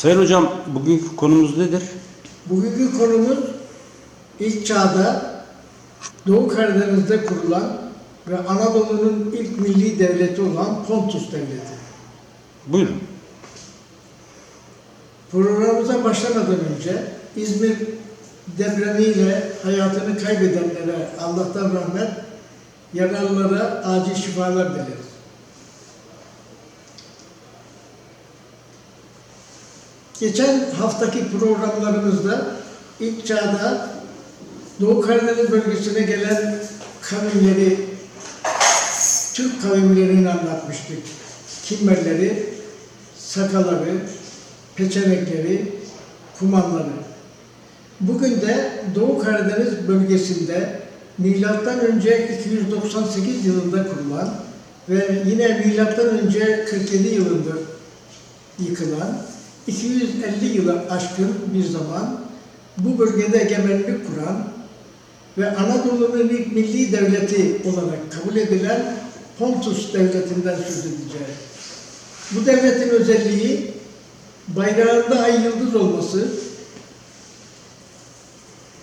Sayın Hocam bugünkü konumuz nedir? Bugünkü konumuz ilk çağda Doğu Karadeniz'de kurulan ve Anadolu'nun ilk milli devleti olan Pontus Devleti. Buyurun. Programımıza başlamadan önce İzmir depremiyle hayatını kaybedenlere Allah'tan rahmet, yaralılara acil şifalar dileriz. Geçen haftaki programlarımızda ilk çağda Doğu Karadeniz bölgesine gelen kavimleri, Türk kavimlerini anlatmıştık. Kimmerleri, Sakaları, Peçenekleri, Kumanları. Bugün de Doğu Karadeniz bölgesinde milattan önce 298 yılında kurulan ve yine milattan önce 47 yılında yıkılan 250 yıla aşkın bir zaman bu bölgede egemenlik kuran ve Anadolu'nun ilk milli devleti olarak kabul edilen Pontus devletinden söz edeceğiz. Bu devletin özelliği bayrağında ay yıldız olması,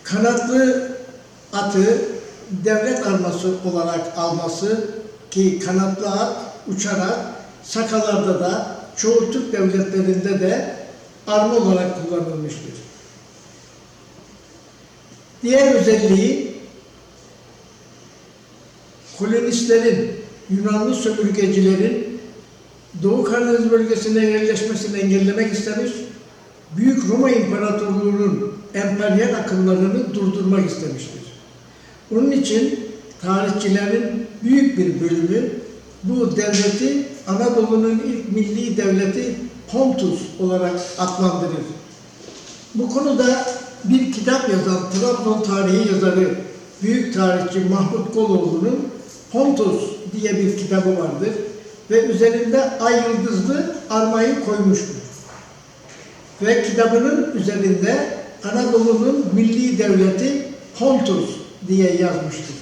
kanatlı atı devlet arması olarak alması ki kanatlı at uçarak sakalarda da çoğu Türk devletlerinde de arma olarak kullanılmıştır. Diğer özelliği kolonistlerin, Yunanlı sömürgecilerin Doğu Karadeniz bölgesine yerleşmesini engellemek istemiş, Büyük Roma İmparatorluğu'nun emperyal akımlarını durdurmak istemiştir. Bunun için tarihçilerin büyük bir bölümü bu devleti Anadolu'nun ilk milli devleti Pontus olarak adlandırır. Bu konuda bir kitap yazan Trabzon tarihi yazarı büyük tarihçi Mahmut Koloğlu'nun Pontus diye bir kitabı vardır ve üzerinde ay yıldızlı armayı koymuştur. Ve kitabının üzerinde Anadolu'nun milli devleti Pontus diye yazmıştır.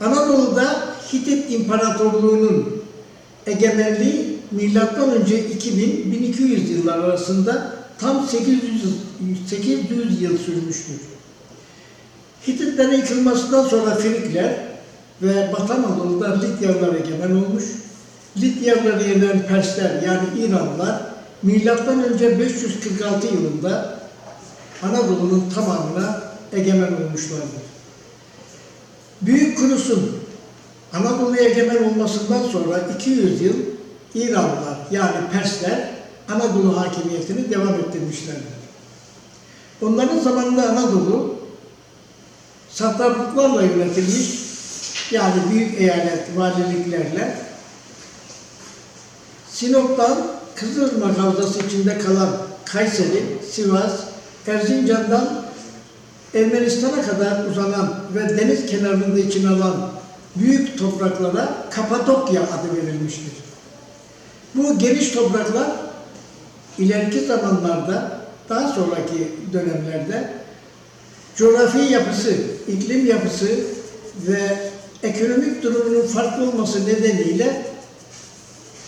Anadolu'da Hitit İmparatorluğu'nun egemenliği milattan önce 2000-1200 yıllar arasında tam 800, 800 yıl sürmüştür. Hititlerin yıkılmasından sonra Frikler ve Batı Anadolu'da Lidyalılar egemen olmuş. Lidyalıları yenen Persler yani İranlılar milattan önce 546 yılında Anadolu'nun tamamına egemen olmuşlardır. Büyük Kurus'un Anadolu'ya egemen olmasından sonra 200 yıl İranlılar yani Persler Anadolu hakimiyetini devam ettirmişlerdir. Onların zamanında Anadolu satraplıklarla yönetilmiş yani büyük eyalet valiliklerle Sinop'tan Kızılırmak Havzası içinde kalan Kayseri, Sivas, Erzincan'dan Ermenistan'a kadar uzanan ve deniz kenarında içine alan büyük topraklara Kapadokya adı verilmiştir. Bu geniş topraklar ileriki zamanlarda, daha sonraki dönemlerde coğrafi yapısı, iklim yapısı ve ekonomik durumunun farklı olması nedeniyle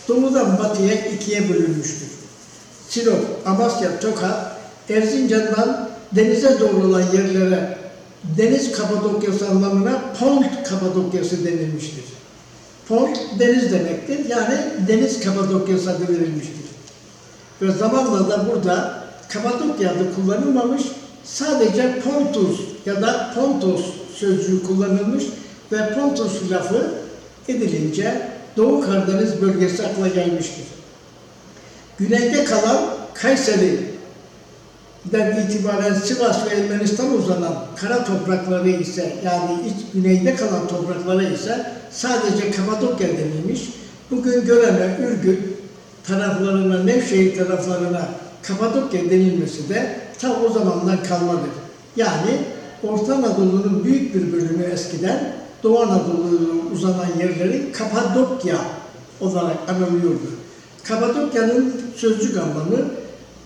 doğudan batıya ikiye bölünmüştür. Sinop, Amasya, Tokat, Erzincan'dan denize doğru olan yerlere deniz Kapadokyası anlamına Pont Kapadokyası denilmiştir. Pont deniz demektir. Yani deniz Kapadokyası adı verilmiştir. Ve zamanla da burada Kapadokya adı kullanılmamış, sadece Pontus ya da Pontos sözcüğü kullanılmış ve Pontus lafı edilince Doğu Karadeniz bölgesi akla gelmiştir. Güneyde kalan Kayseri'den itibaren Sivas ve Ermenistan uzanan kara toprakları ise yani iç güneyde kalan toprakları ise sadece Kapadokya denilmiş. Bugün Göreme, Ürgüp taraflarına, Nevşehir taraflarına Kapadokya denilmesi de ta o zamandan kalmadır. Yani Orta Anadolu'nun büyük bir bölümü eskiden Doğu Anadolu'ya uzanan yerleri Kapadokya olarak anılıyordu. Kapadokya'nın sözcük anlamı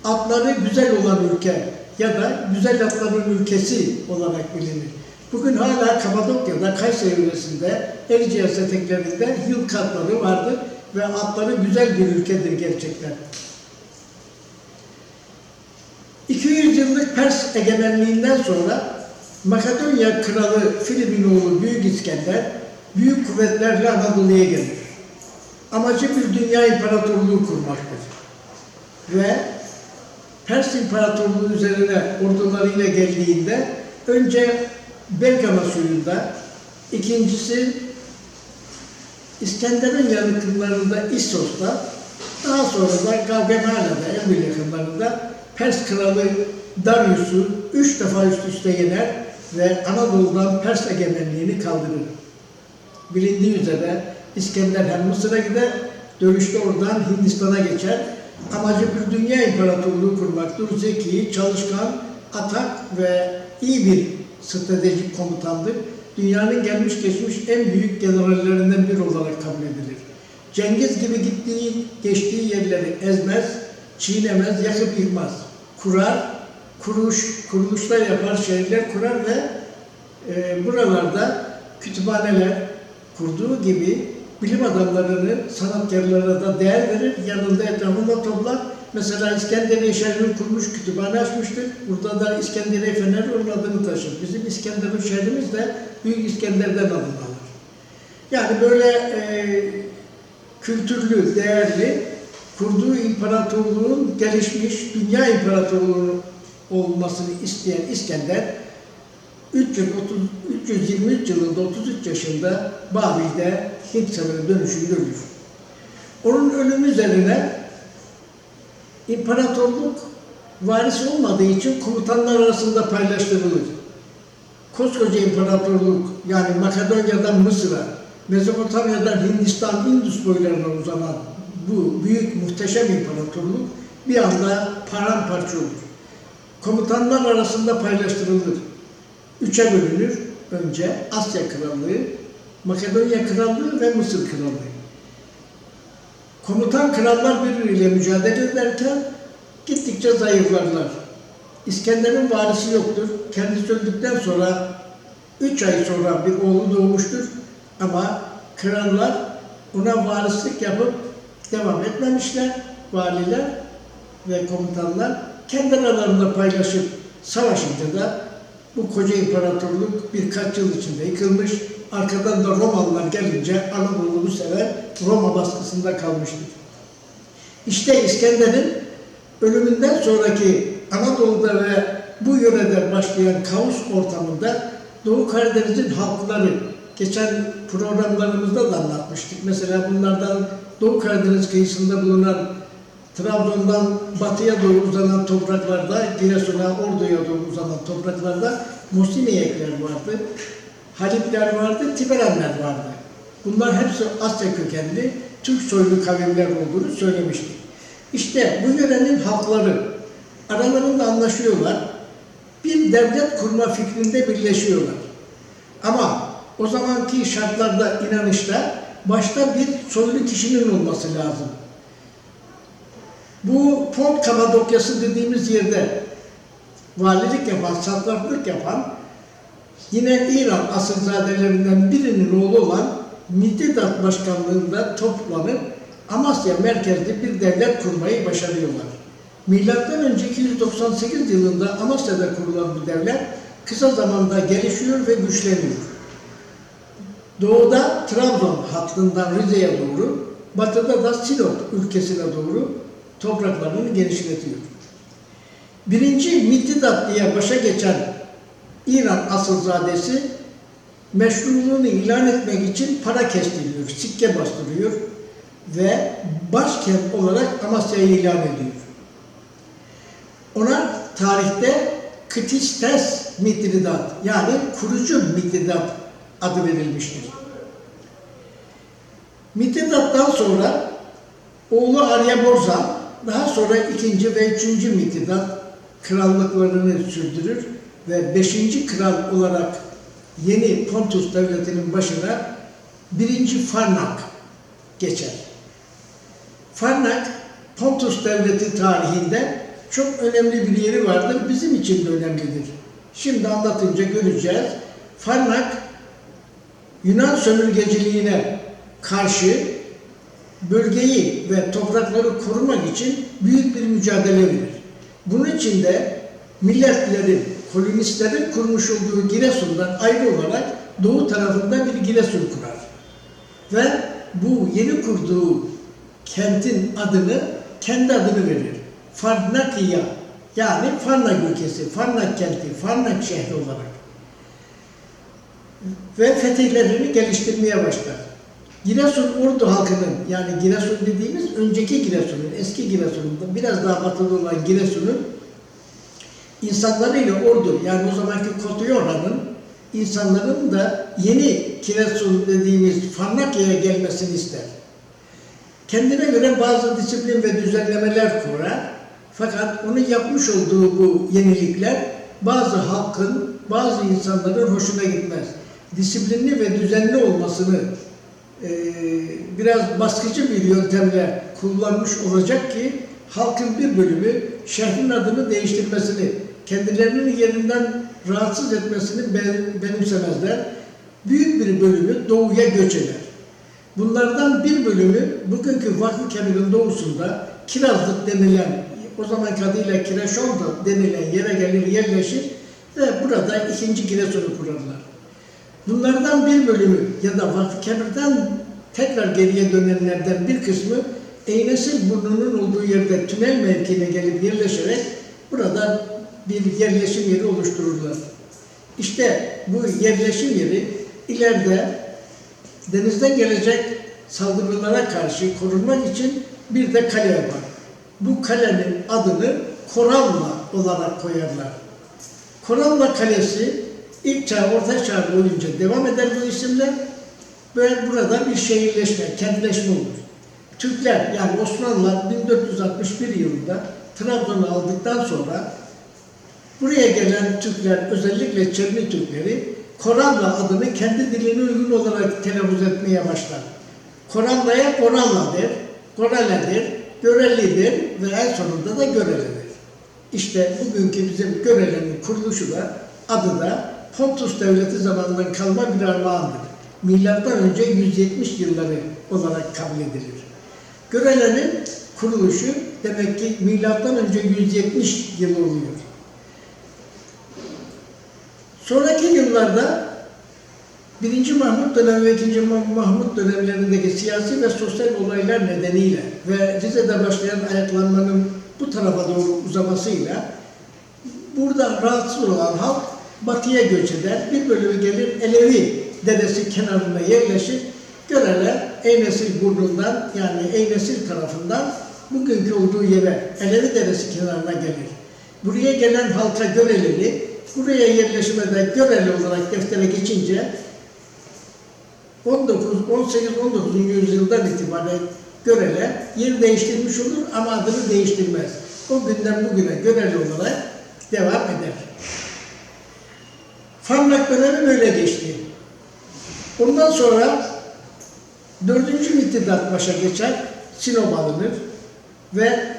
atları güzel olan ülke ya da güzel atların ülkesi olarak bilinir. Bugün hala Kapadokya'da, Kayseri yöresinde, Erciyes eteklerinde yıl katları vardır ve atları güzel bir ülkedir gerçekten. 200 yıllık Pers egemenliğinden sonra Makedonya kralı Filip'in oğlu Büyük İskender büyük kuvvetlerle Anadolu'ya gelir. Amacı bir dünya imparatorluğu kurmaktır. Ve Pers İmparatorluğu üzerine ordularıyla geldiğinde önce Bergama suyunda, ikincisi İskender'in yakınlarında İssos'ta, daha sonra da Gaugamela'da, Erbil yakınlarında Pers kralı Darius'u üç defa üst üste yener ve Anadolu'dan Pers egemenliğini kaldırır. Bilindiği üzere İskender hem Mısır'a gider, dönüşte oradan Hindistan'a geçer. Amacı bir dünya imparatorluğu kurmaktır. Zeki, çalışkan, atak ve iyi bir stratejik komutandır. Dünyanın gelmiş geçmiş en büyük generallerinden biri olarak kabul edilir. Cengiz gibi gittiği, geçtiği yerleri ezmez, çiğnemez, yakıp yıkmaz. Kurar, kuruş, kuruluşlar yapar, şehirler kurar ve e, buralarda kütüphaneler kurduğu gibi bilim adamlarını, sanatkarlara da değer verir, yanında etrafında toplar. Mesela İskenderiye şehrini kurmuş, kütüphane açmıştır. Burada da İskenderiye Feneri onun adını taşır. Bizim İskenderun şehrimiz de Büyük İskender'den adını. Yani böyle e, kültürlü, değerli, kurduğu imparatorluğun gelişmiş, dünya imparatorluğu olmasını isteyen İskender, 330, 323 yılında 33 yaşında Babil'de Hint seferi dönüşünü görür. Onun ölümü üzerine imparatorluk varisi olmadığı için komutanlar arasında paylaştırılır. Koskoca imparatorluk yani Makedonya'dan Mısır'a, Mezopotamya'dan Hindistan, Indus boylarına uzanan bu büyük muhteşem imparatorluk bir anda paramparça olur. Komutanlar arasında paylaştırılır. Üçe bölünür. Önce Asya Krallığı, Makedonya Krallığı ve Mısır Krallığı. Komutan krallar birbiriyle mücadele ederken gittikçe zayıflarlar. İskender'in varisi yoktur. Kendisi öldükten sonra üç ay sonra bir oğlu doğmuştur. Ama krallar ona varislik yapıp devam etmemişler. Valiler ve komutanlar kendi aralarında paylaşıp savaşınca da bu koca imparatorluk birkaç yıl içinde yıkılmış. Arkadan da Romalılar gelince Anadolu bu sefer Roma baskısında kalmıştır. İşte İskender'in ölümünden sonraki Anadolu'da ve bu yörede başlayan kaos ortamında Doğu Karadeniz'in halkları geçen programlarımızda da anlatmıştık. Mesela bunlardan Doğu Karadeniz kıyısında bulunan Trabzon'dan batıya doğru uzanan topraklarda, Giresun'a, Ordu'ya doğru uzanan topraklarda Musiniyekler vardı, Halipler vardı, Tiberenler vardı. Bunlar hepsi Asya kökenli, Türk soylu kavimler olduğunu söylemiştik. İşte bu yörenin halkları aralarında anlaşıyorlar, bir devlet kurma fikrinde birleşiyorlar. Ama o zamanki şartlarda, inanışta başta bir soylu kişinin olması lazım. Bu Pont Kapadokyası dediğimiz yerde valilik yapan, satraplık yapan yine İran asılzadelerinden birinin oğlu olan Mitidat Başkanlığında toplanıp Amasya merkezli bir devlet kurmayı başarıyorlar. Milattan önce 298 yılında Amasya'da kurulan bu devlet kısa zamanda gelişiyor ve güçleniyor. Doğuda Trabzon hattından Rize'ye doğru, batıda da Sinop ülkesine doğru topraklarını genişletiyor. Birinci Mitidat diye başa geçen İran asılzadesi meşruluğunu ilan etmek için para kestiriyor, sikke bastırıyor ve başkent olarak Amasya'yı ilan ediyor. Ona tarihte Kıtistes Mitridat yani kurucu Mitridat adı verilmiştir. Mitridat'tan sonra oğlu Aryaborzan daha sonra ikinci ve üçüncü Mitridat krallıklarını sürdürür ve beşinci kral olarak yeni Pontus devletinin başına birinci Farnak geçer. Farnak Pontus devleti tarihinde çok önemli bir yeri vardır. Bizim için de önemlidir. Şimdi anlatınca göreceğiz. Farnak Yunan sömürgeciliğine karşı bölgeyi ve toprakları korumak için büyük bir mücadele verir. Bunun için de milletlerin, kolonistlerin kurmuş olduğu Giresun'dan ayrı olarak doğu tarafında bir Giresun kurar. Ve bu yeni kurduğu kentin adını, kendi adını verir. Farnakiya, yani Farnak ülkesi, Farnak kenti, Farnak şehri olarak. Ve fetihlerini geliştirmeye başlar. Giresun Ordu halkının, yani Giresun dediğimiz önceki Giresun'un, eski Giresun'un, biraz daha batılı olan Giresun'un insanlarıyla Ordu, yani o zamanki Kotuyora'nın insanların da yeni Giresun dediğimiz Farnakya'ya gelmesini ister. Kendine göre bazı disiplin ve düzenlemeler kurar. Fakat onun yapmış olduğu bu yenilikler bazı halkın, bazı insanların hoşuna gitmez. Disiplinli ve düzenli olmasını e, biraz baskıcı bir yöntemle kullanmış olacak ki halkın bir bölümü şehrin adını değiştirmesini, kendilerinin yerinden rahatsız etmesini ben- benimsemezler. Büyük bir bölümü doğuya göç eder. Bunlardan bir bölümü bugünkü Vakfı Kebir'in doğusunda Kirazlık denilen, o zaman adıyla Kireçolda denilen yere gelir yerleşir ve burada ikinci Giresun'u kurarlar. Bunlardan bir bölümü ya da Vakfı Kebir'den tekrar geriye dönenlerden bir kısmı Eynesil burnunun olduğu yerde tünel mevkiine gelip yerleşerek burada bir yerleşim yeri oluştururlar. İşte bu yerleşim yeri ileride denizden gelecek saldırılara karşı korunmak için bir de kale yapar. Bu kalenin adını Koralla olarak koyarlar. Koralla Kalesi ilk çağ, orta çağ boyunca devam eder bu isimle ve burada bir şehirleşme, kentleşme olur. Türkler yani Osmanlılar 1461 yılında Trabzon'u aldıktan sonra buraya gelen Türkler özellikle Çerni Türkleri Koralla adını kendi diline uygun olarak telaffuz etmeye başlar. Koralla'ya Koralla der, Korale'dir, Göreli'dir ve en sonunda da Göreli'dir. İşte bugünkü bizim Göreli'nin kuruluşu da adı da Pontus Devleti zamanından kalma bir armağandır. Milattan önce 170 yılları olarak kabul edilir. Görele'nin kuruluşu demek ki milattan önce 170 yıl oluyor. Sonraki yıllarda 1. Mahmut dönemi ve 2. Mahmut dönemlerindeki siyasi ve sosyal olaylar nedeniyle ve Rize'de başlayan ayaklanmanın bu tarafa doğru uzamasıyla burada rahatsız olan halk batıya göç eder. Bir bölümü gelir Elevi Deresi kenarına yerleşir. Görele Eynesil burnundan yani Eynesil tarafından bugünkü olduğu yere Elevi Deresi kenarına gelir. Buraya gelen halka Görelili, buraya yerleşime Göreli olarak deftere geçince 19, 18, 19. yüzyıldan itibaren Görele yer değiştirmiş olur ama adını değiştirmez. O günden bugüne Göreli olarak devam eder. Farnak dönemi böyle geçti. Ondan sonra dördüncü Mittidat başa geçer, Sinop alınır ve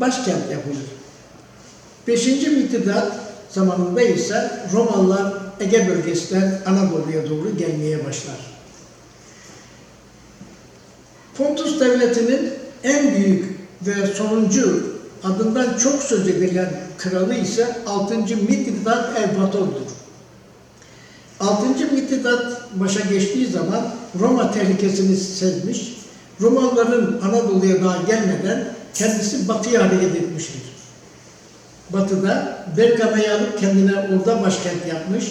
başkent yapılır. Beşinci Mittidat zamanında ise Romalılar Ege bölgesinden Anadolu'ya doğru gelmeye başlar. Pontus Devleti'nin en büyük ve sonuncu adından çok söz edilen kralı ise 6. Mithridat Evpator'dur. 6. Mithridat başa geçtiği zaman Roma tehlikesini sezmiş, Romalıların Anadolu'ya daha gelmeden kendisi batıya hareket etmiştir. Batı'da Bergama'yı alıp kendine orada başkent yapmış.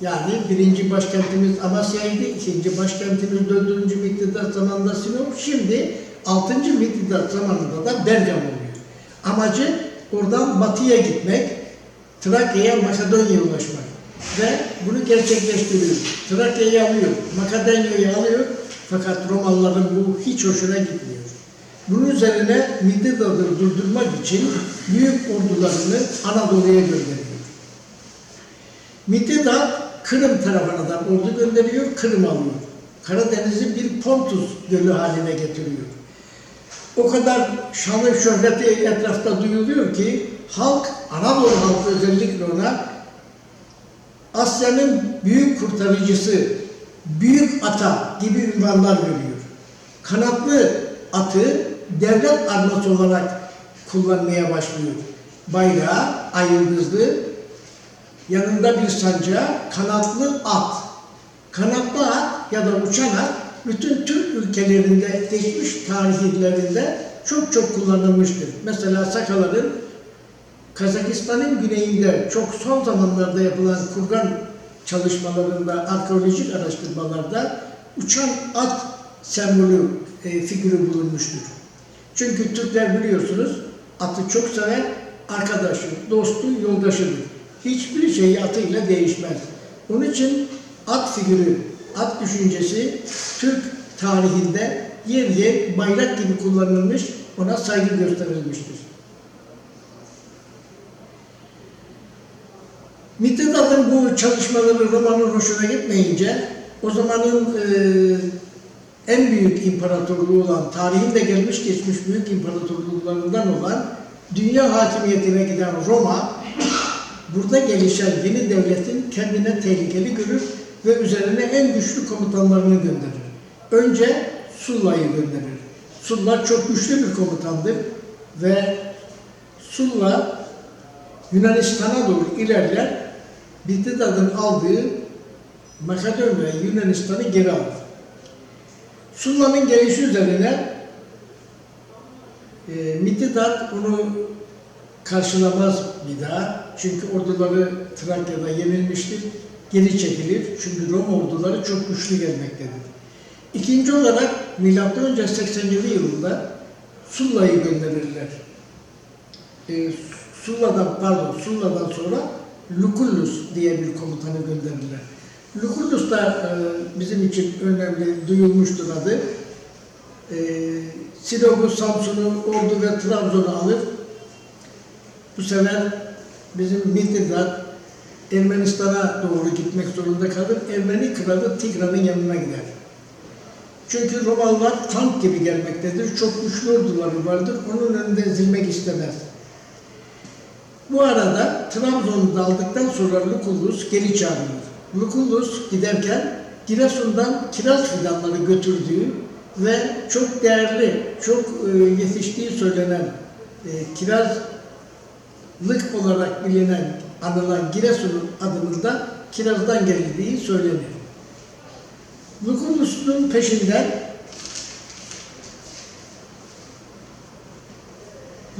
Yani birinci başkentimiz Amasya'ydı, ikinci başkentimiz dördüncü Mithridat zamanında Sinop, şimdi altıncı Mithridat zamanında da Bergama oluyor. Amacı oradan batıya gitmek, Trakya'ya, Makedonya'ya ulaşmak. Ve bunu gerçekleştiriyor. Trakya'yı alıyor, Makedonya'yı alıyor. Fakat Romalıların bu hiç hoşuna gitmiyor. Bunun üzerine Mithridat'ı durdurmak için büyük ordularını Anadolu'ya gönderiyor. Mithridat Kırım tarafına da ordu gönderiyor, Kırım alıyor. Karadeniz'i bir Pontus gölü haline getiriyor. O kadar şanı şöhreti etrafta duyuluyor ki halk, Anadolu halkı özellikle ona Asya'nın büyük kurtarıcısı, büyük ata gibi ünvanlar veriyor. Kanatlı atı devlet arması olarak kullanmaya başlıyor. Bayrağı, ay yanında bir sancağı, kanatlı at. Kanatlı at ya da uçan at bütün Türk ülkelerinde, geçmiş tarihlerinde çok çok kullanılmıştır. Mesela Sakaların Kazakistan'ın güneyinde çok son zamanlarda yapılan kurgan çalışmalarında, arkeolojik araştırmalarda uçan at sembolü, e, figürü bulunmuştur. Çünkü Türkler biliyorsunuz atı çok sever, arkadaşı, dostu, yoldaşıdır. Hiçbir şey atıyla değişmez. Onun için at figürü, at düşüncesi Türk tarihinde yer yer bayrak gibi kullanılmış, ona saygı gösterilmiştir. Mittedat'ın bu çalışmaları romanın hoşuna gitmeyince o zamanın e, en büyük imparatorluğu olan, tarihin de gelmiş geçmiş büyük imparatorluklarından olan dünya hakimiyetine giden Roma burada gelişen yeni devletin kendine tehlikeli görür ve üzerine en güçlü komutanlarını gönderir. Önce Sulla'yı gönderir. Sulla çok güçlü bir komutandır ve Sulla Yunanistan'a doğru ilerler. Bittidad'ın aldığı Makedonya Yunanistan'ı geri alır. Sulla'nın gelişi üzerine e, Mitidat onu karşılamaz bir daha. Çünkü orduları Trakya'da yenilmiştir. Geri çekilir. Çünkü Roma orduları çok güçlü gelmektedir. İkinci olarak M.Ö. 80. yılında Sulla'yı gönderirler. E, Sulla'dan pardon Sulla'dan sonra Lucullus diye bir komutanı gönderirler. Lucullus da e, bizim için önemli duyulmuştur adı. E, Sinop'u, Samsun'u, Ordu ve Trabzon'u alır. Bu sefer bizim Mitidat Ermenistan'a doğru gitmek zorunda kalır. Ermeni kralı Tigran'ın yanına gider. Çünkü Romalılar tank gibi gelmektedir. Çok güçlü orduları vardır. Onun önünde ezilmek istemez. Bu arada Trabzon'u da aldıktan sonra Lucullus geri çağrılır. Lucullus giderken Giresun'dan kiraz fidanları götürdüğü ve çok değerli, çok e, yetiştiği söylenen e, kirazlık olarak bilinen, anılan Giresun'un adının da kirazdan geldiği söylenir. Lucullus'un peşinden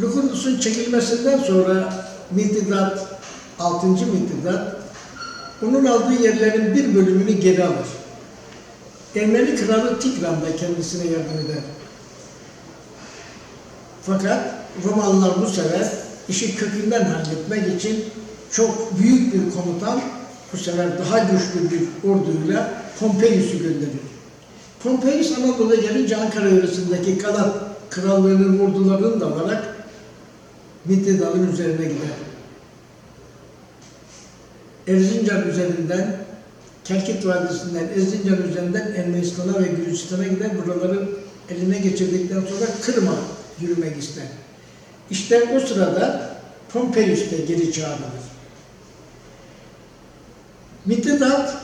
Lucullus'un çekilmesinden sonra Mitidat, 6. Mitidat, onun aldığı yerlerin bir bölümünü geri alır. Ermeni kralı Tigran da kendisine yardım eder. Fakat Romalılar bu sefer işi kökünden halletmek için çok büyük bir komutan, bu sefer daha güçlü bir orduyla Pompeius'u gönderir. Pompeius Anadolu'ya gelince Ankara yöresindeki Galat krallığının ordularını da alarak Mittedat'ın üzerine gider. Erzincan üzerinden, Kelkit Vadisi'nden, Erzincan üzerinden Ermenistan'a ve Gürcistan'a gider. Buraları eline geçirdikten sonra Kırım'a yürümek ister. İşte o sırada Pompeius de geri çağrılır. Mittedat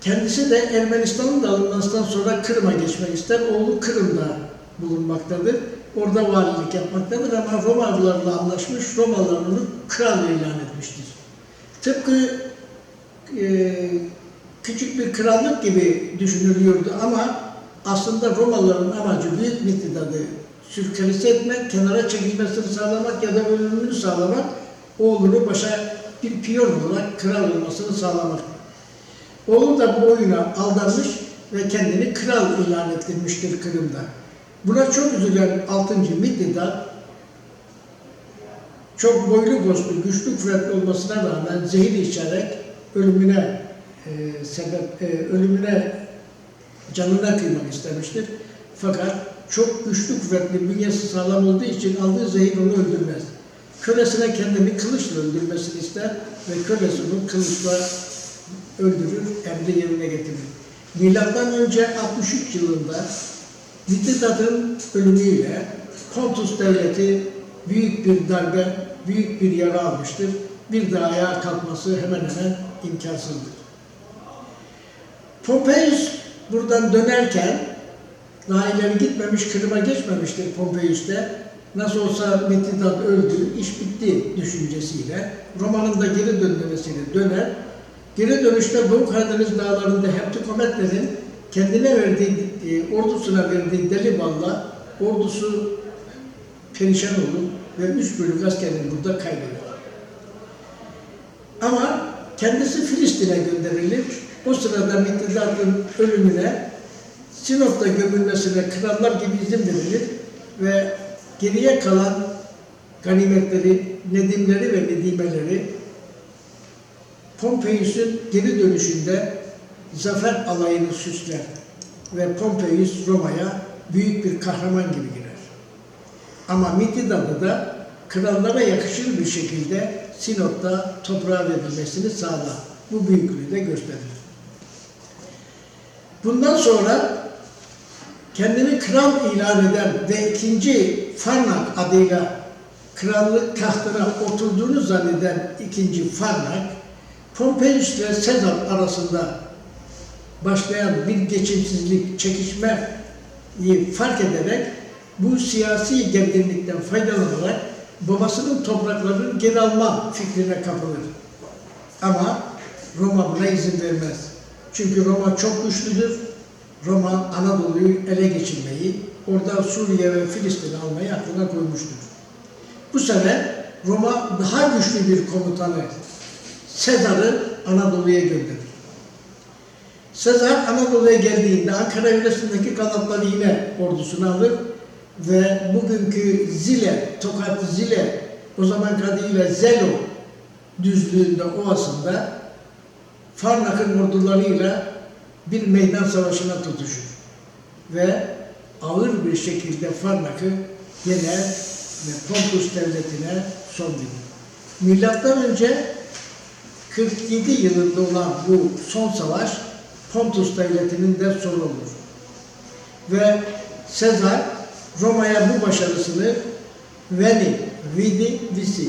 kendisi de Ermenistan'ın da alınmasından sonra Kırım'a geçmek ister. Oğlu Kırım'da bulunmaktadır. Orada valilik yapmaktadır ama Romalılarla anlaşmış, Romalılar kral ilan etmiştir. Tıpkı e, küçük bir krallık gibi düşünülüyordu ama aslında Romalıların amacı büyük Mittidat'ı sürkülese etmek, kenara çekilmesini sağlamak ya da ölümünü sağlamak, oğlunu başa bir piyon olarak kral olmasını sağlamak. Oğlu da bu oyuna aldanmış ve kendini kral ilan ettirmiştir Kırım'da. Buna çok üzülen 6. Mittidat çok boylu boslu, güçlü kuvvetli olmasına rağmen zehir içerek ölümüne e, sebep, e, ölümüne canına kıymak istemiştir. Fakat çok güçlü kuvvetli bünyesi sağlam olduğu için aldığı zehir onu öldürmez. Kölesine kendini kılıçla öldürmesini ister ve kölesi onu kılıçla öldürür, emri yerine getirir. Milattan önce 63 yılında Mittidat'ın ölümüyle Pontus devleti büyük bir darbe, büyük bir yara almıştır. Bir daha ayağa kalkması hemen hemen imkansızdır. Pompeius buradan dönerken daha ileri gitmemiş, Kırım'a geçmemiştir Pompeius'te. Nasıl olsa Mithridat öldü, iş bitti düşüncesiyle Roma'nın da geri dönmesiyle döner. Geri dönüşte Doğu Karadeniz dağlarında Heptikometlerin kendine verdiği, e, ordusuna verdiği deli balla ordusu perişan olur ve üç bölük askerini burada kaybeder. Ama kendisi Filistin'e gönderilir. O sırada Mithridat'ın ölümüne Sinop'ta gömülmesine krallar gibi izin verilir ve geriye kalan ganimetleri, nedimleri ve nedimeleri Pompeius'un geri dönüşünde zafer alayını süsler ve Pompeius Roma'ya büyük bir kahraman gibi girer. Ama Mithridat'ı da krallara yakışır bir şekilde Sinop'ta toprağa verilmesini sağlar. Bu büyüklüğü de gösterir. Bundan sonra kendini kral ilan eden ve ikinci Farnak adıyla krallık tahtına oturduğunu zanneden ikinci Farnak, Pompeius ile Sezar arasında başlayan bir geçimsizlik, çekişmeyi fark ederek bu siyasi gerginlikten faydalanarak babasının topraklarını geri alma fikrine kapılır. Ama Roma buna izin vermez. Çünkü Roma çok güçlüdür. Roma Anadolu'yu ele geçirmeyi, orada Suriye ve Filistin'i almayı aklına koymuştur. Bu sene Roma daha güçlü bir komutanı Sezar'ı Anadolu'ya gönderir. Sezar Anadolu'ya geldiğinde Ankara yöresindeki kanatları yine ordusuna alır ve bugünkü Zile, Tokat Zile, o zaman adıyla Zelo düzlüğünde ovasında Farnak'ın ordularıyla bir meydan savaşına tutuşur. Ve ağır bir şekilde Farnak'ı yener ve Pontus devletine son verir. Milattan önce 47 yılında olan bu son savaş Pontus devletinin de sonu. Ve Sezar Roma'ya bu başarısını Veni, Vidi, Visi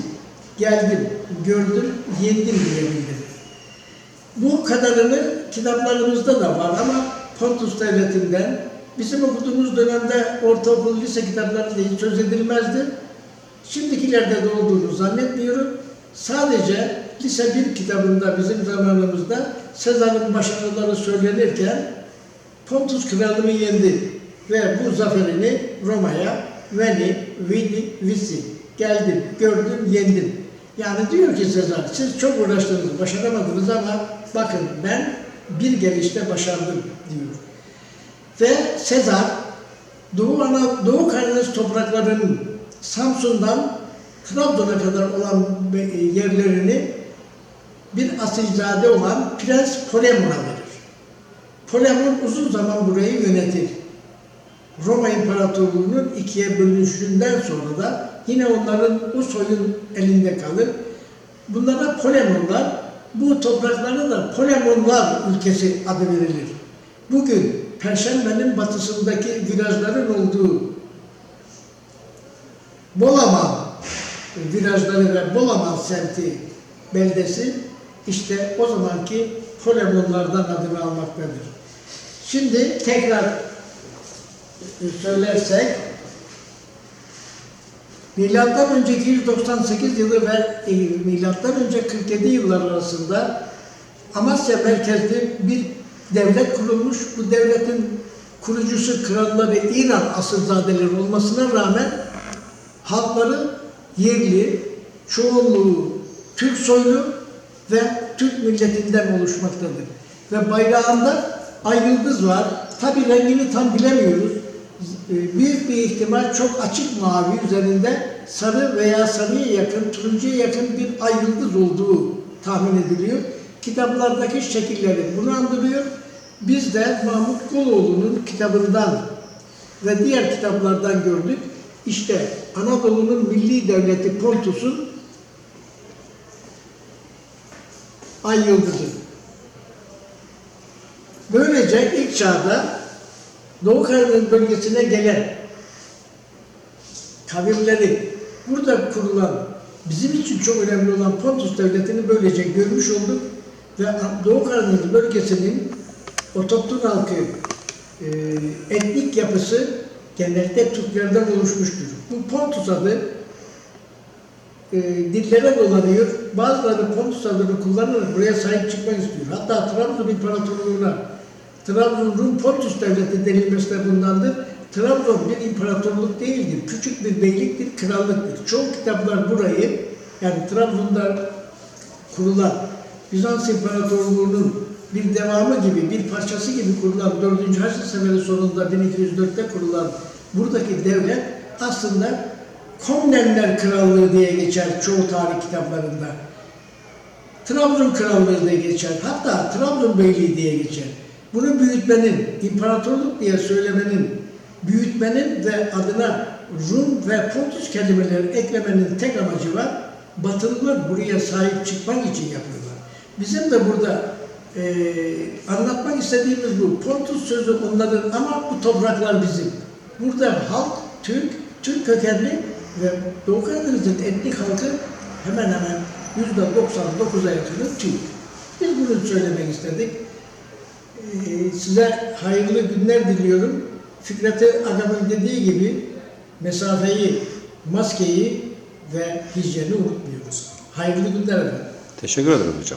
geldim, gördüm, yendim diye bildirir. Bu kadarını kitaplarımızda da var ama Pontus Devleti'nden bizim okuduğumuz dönemde ortaokul, lise kitaplarında hiç söz edilmezdi. Şimdikilerde de olduğunu zannetmiyorum. Sadece lise 1 kitabında bizim zamanımızda Sezar'ın başarıları söylenirken Pontus kralını yendi ve bu zaferini Roma'ya Veni, Vidi, Visi geldim, gördüm, yendim. Yani diyor ki Sezar, siz çok uğraştınız, başaramadınız ama bakın ben bir gelişte başardım diyor. Ve Sezar Doğu, Ana, Doğu Karadeniz topraklarının Samsun'dan Trabzon'a kadar olan yerlerini bir asilzade olan Prens Polemon'a verir. Polemon uzun zaman burayı yönetir. Roma İmparatorluğu'nun ikiye bölünüşünden sonra da yine onların o soyun elinde kalır. Bunlara Polemonlar, bu topraklara da Polemonlar ülkesi adı verilir. Bugün Perşembe'nin batısındaki virajların olduğu Bolaman virajları ve Bolaman semti beldesi işte o zamanki Polemonlardan adını almaktadır. Şimdi tekrar söylersek Milattan önceki 198 yılı ve e, milattan önce 47 yıllar arasında Amasya merkezli bir devlet kurulmuş. Bu devletin kurucusu kralları İran asılzadeleri olmasına rağmen halkları yerli, çoğunluğu Türk soylu ve Türk milletinden oluşmaktadır. Ve bayrağında ay yıldız var. Tabi rengini tam bilemiyoruz. Büyük bir ihtimal çok açık mavi üzerinde sarı veya sarıya yakın, turuncuya yakın bir ay yıldız olduğu tahmin ediliyor. Kitaplardaki şekilleri bunu andırıyor. Biz de Mahmut Koloğlu'nun kitabından ve diğer kitaplardan gördük. İşte Anadolu'nun milli devleti Pontus'un ay yıldızı. Böylece ilk çağda Doğu Karadeniz bölgesine gelen kavimleri burada kurulan bizim için çok önemli olan Pontus devletini böylece görmüş olduk ve Doğu Karadeniz bölgesinin otoktun halkı e, etnik yapısı genellikle Türklerden oluşmuştur. Bu Pontus adı e, dillere dolanıyor. Bazıları Pontus adını kullanarak buraya sahip çıkmak istiyor. Hatta Trabzon İmparatorluğu'na Trabzon Rum Pontus Devleti denilmesi de bundandır. Trabzon bir imparatorluk değildir. Küçük bir beyliktir, krallıktır. Çoğu kitaplar burayı, yani Trabzon'da kurulan Bizans İmparatorluğu'nun bir devamı gibi, bir parçası gibi kurulan 4. Haçlı Seferi sonunda 1204'te kurulan buradaki devlet aslında Komnenler Krallığı diye geçer çoğu tarih kitaplarında. Trabzon Krallığı diye geçer. Hatta Trabzon Beyliği diye geçer. Bunu büyütmenin, imparatorluk diye söylemenin, büyütmenin ve adına Rum ve Pontus kelimeleri eklemenin tek amacı var. Batılılar buraya sahip çıkmak için yapıyorlar. Bizim de burada eee, anlatmak istediğimiz bu. Pontus sözü onların ama bu topraklar bizim. Burada halk Türk, Türk kökenli ve Doğu Karadeniz'in etnik halkı hemen hemen yüzde 99'a yakını Türk. Biz bunu söylemek istedik. Ee, size hayırlı günler diliyorum. Fikret Agam'ın dediği gibi mesafeyi, maskeyi ve hijyeni unutmuyoruz. Hayırlı günler efendim. Teşekkür ederim hocam.